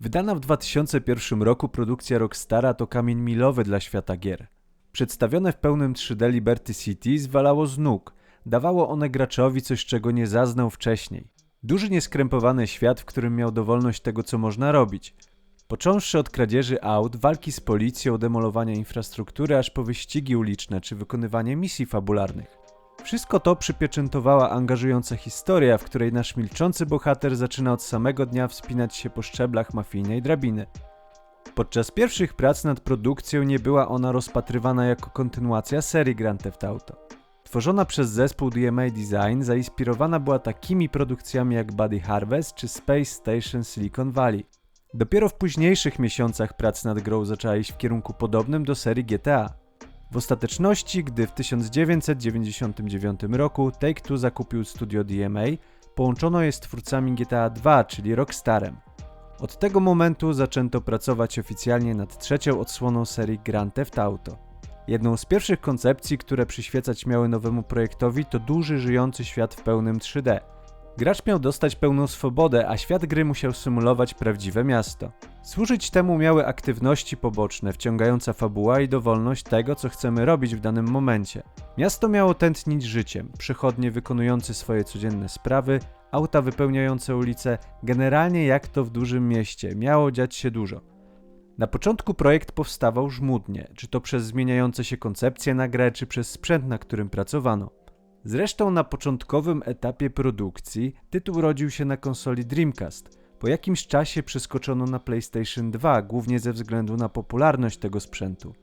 Wydana w 2001 roku produkcja Rockstara to kamień milowy dla świata gier. Przedstawione w pełnym 3D Liberty City zwalało z nóg. Dawało one graczowi coś, czego nie zaznał wcześniej. Duży, nieskrępowany świat, w którym miał dowolność tego, co można robić. Począwszy od kradzieży aut, walki z policją, demolowania infrastruktury, aż po wyścigi uliczne czy wykonywanie misji fabularnych. Wszystko to przypieczętowała angażująca historia, w której nasz milczący bohater zaczyna od samego dnia wspinać się po szczeblach mafijnej drabiny. Podczas pierwszych prac nad produkcją nie była ona rozpatrywana jako kontynuacja serii Grand Theft Auto. Tworzona przez zespół DMA Design zainspirowana była takimi produkcjami jak Buddy Harvest czy Space Station Silicon Valley. Dopiero w późniejszych miesiącach prac nad grą zaczęła iść w kierunku podobnym do serii GTA. W ostateczności, gdy w 1999 roku Take-Two zakupił studio DMA, połączono je z twórcami GTA 2, czyli Rockstarem. Od tego momentu zaczęto pracować oficjalnie nad trzecią odsłoną serii Grand Theft Auto. Jedną z pierwszych koncepcji, które przyświecać miały nowemu projektowi, to duży, żyjący świat w pełnym 3D. Gracz miał dostać pełną swobodę, a świat gry musiał symulować prawdziwe miasto. Służyć temu miały aktywności poboczne, wciągająca fabuła i dowolność tego, co chcemy robić w danym momencie. Miasto miało tętnić życiem, przechodnie wykonujący swoje codzienne sprawy, auta wypełniające ulice, generalnie jak to w dużym mieście, miało dziać się dużo. Na początku projekt powstawał żmudnie, czy to przez zmieniające się koncepcje na grę, czy przez sprzęt, na którym pracowano. Zresztą na początkowym etapie produkcji tytuł rodził się na konsoli Dreamcast. Po jakimś czasie przeskoczono na PlayStation 2, głównie ze względu na popularność tego sprzętu.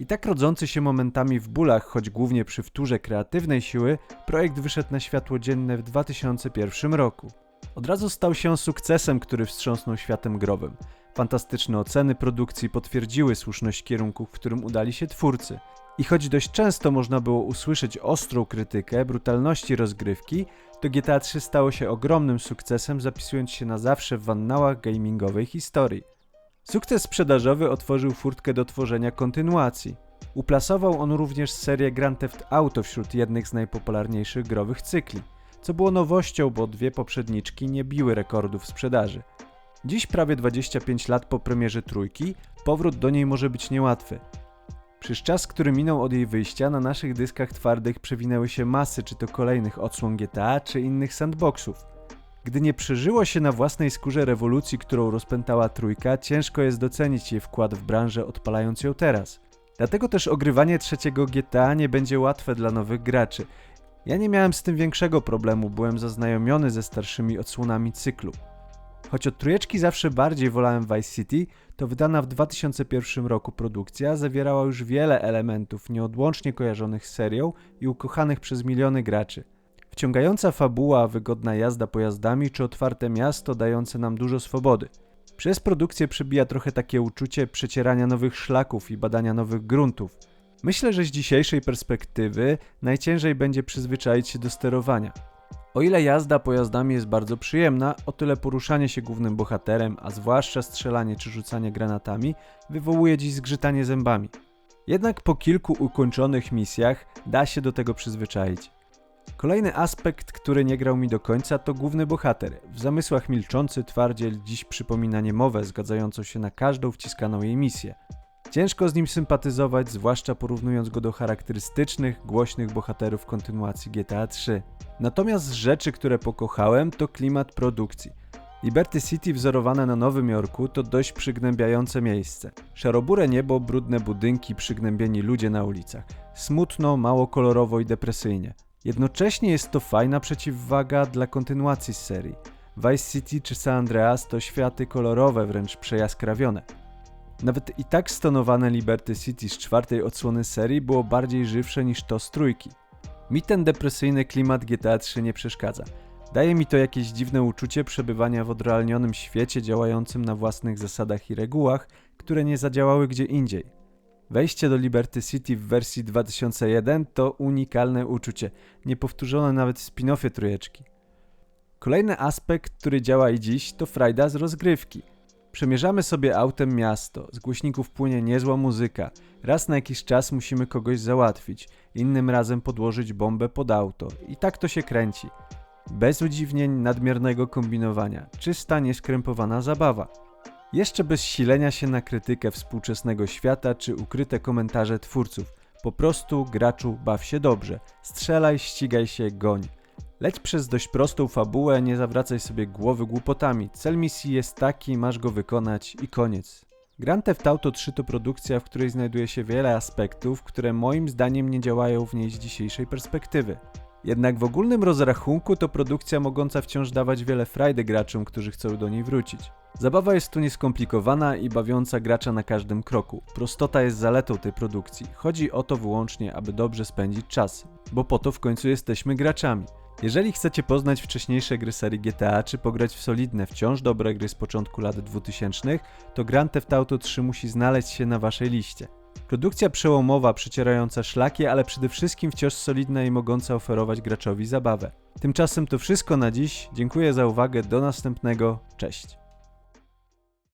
I tak rodzący się momentami w bólach, choć głównie przy wtórze kreatywnej siły, projekt wyszedł na światło dzienne w 2001 roku. Od razu stał się sukcesem, który wstrząsnął światem growym. Fantastyczne oceny produkcji potwierdziły słuszność kierunku, w którym udali się twórcy. I choć dość często można było usłyszeć ostrą krytykę brutalności rozgrywki, to GTA 3 stało się ogromnym sukcesem, zapisując się na zawsze w annałach gamingowej historii. Sukces sprzedażowy otworzył furtkę do tworzenia kontynuacji. Uplasował on również serię Grand Theft Auto wśród jednych z najpopularniejszych growych cykli, co było nowością, bo dwie poprzedniczki nie biły rekordów sprzedaży. Dziś, prawie 25 lat po premierze trójki, powrót do niej może być niełatwy. Przez czas, który minął od jej wyjścia, na naszych dyskach twardych przewinęły się masy czy to kolejnych odsłon GTA, czy innych sandboxów. Gdy nie przeżyło się na własnej skórze rewolucji, którą rozpętała trójka, ciężko jest docenić jej wkład w branżę odpalając ją teraz. Dlatego też ogrywanie trzeciego GTA nie będzie łatwe dla nowych graczy. Ja nie miałem z tym większego problemu, byłem zaznajomiony ze starszymi odsłonami cyklu. Choć od trójeczki zawsze bardziej wolałem Vice City, to wydana w 2001 roku produkcja zawierała już wiele elementów nieodłącznie kojarzonych z serią i ukochanych przez miliony graczy. Wciągająca fabuła, wygodna jazda pojazdami czy otwarte miasto dające nam dużo swobody. Przez produkcję przebija trochę takie uczucie przecierania nowych szlaków i badania nowych gruntów. Myślę, że z dzisiejszej perspektywy najciężej będzie przyzwyczaić się do sterowania. O ile jazda pojazdami jest bardzo przyjemna, o tyle poruszanie się głównym bohaterem, a zwłaszcza strzelanie czy rzucanie granatami, wywołuje dziś zgrzytanie zębami. Jednak po kilku ukończonych misjach da się do tego przyzwyczaić. Kolejny aspekt, który nie grał mi do końca, to główny bohater. W zamysłach milczący twardziel dziś przypomina niemowę zgadzającą się na każdą wciskaną jej misję. Ciężko z nim sympatyzować, zwłaszcza porównując go do charakterystycznych, głośnych bohaterów kontynuacji GTA 3. Natomiast rzeczy, które pokochałem, to klimat produkcji. Liberty City wzorowane na Nowym Jorku to dość przygnębiające miejsce. Szarobure niebo, brudne budynki, przygnębieni ludzie na ulicach. Smutno, mało kolorowo i depresyjnie. Jednocześnie jest to fajna przeciwwaga dla kontynuacji serii. Vice City czy San Andreas to światy kolorowe, wręcz przejaskrawione. Nawet i tak stonowane Liberty City z czwartej odsłony serii było bardziej żywsze niż to z trójki. Mi ten depresyjny klimat GTA 3 nie przeszkadza. Daje mi to jakieś dziwne uczucie przebywania w odrealnionym świecie działającym na własnych zasadach i regułach, które nie zadziałały gdzie indziej. Wejście do Liberty City w wersji 2001 to unikalne uczucie, niepowtórzone nawet w spin-offie trójeczki. Kolejny aspekt, który działa i dziś, to frajda z rozgrywki – Przemierzamy sobie autem miasto, z głośników płynie niezła muzyka. Raz na jakiś czas musimy kogoś załatwić, innym razem podłożyć bombę pod auto. I tak to się kręci. Bez udziwnień nadmiernego kombinowania. Czysta, nieskrępowana zabawa. Jeszcze bez silenia się na krytykę współczesnego świata czy ukryte komentarze twórców. Po prostu, graczu, baw się dobrze. Strzelaj, ścigaj się, goń. Leć przez dość prostą fabułę, nie zawracaj sobie głowy głupotami. Cel misji jest taki, masz go wykonać i koniec. Grand Theft Auto 3 to produkcja, w której znajduje się wiele aspektów, które moim zdaniem nie działają w niej z dzisiejszej perspektywy. Jednak w ogólnym rozrachunku to produkcja mogąca wciąż dawać wiele frajdy graczom, którzy chcą do niej wrócić. Zabawa jest tu nieskomplikowana i bawiąca gracza na każdym kroku. Prostota jest zaletą tej produkcji. Chodzi o to wyłącznie, aby dobrze spędzić czas, bo po to w końcu jesteśmy graczami. Jeżeli chcecie poznać wcześniejsze gry serii GTA, czy pograć w solidne, wciąż dobre gry z początku lat 2000, to Grand Theft Auto 3 musi znaleźć się na waszej liście. Produkcja przełomowa, przecierająca szlaki, ale przede wszystkim wciąż solidna i mogąca oferować graczowi zabawę. Tymczasem to wszystko na dziś. Dziękuję za uwagę. Do następnego. Cześć.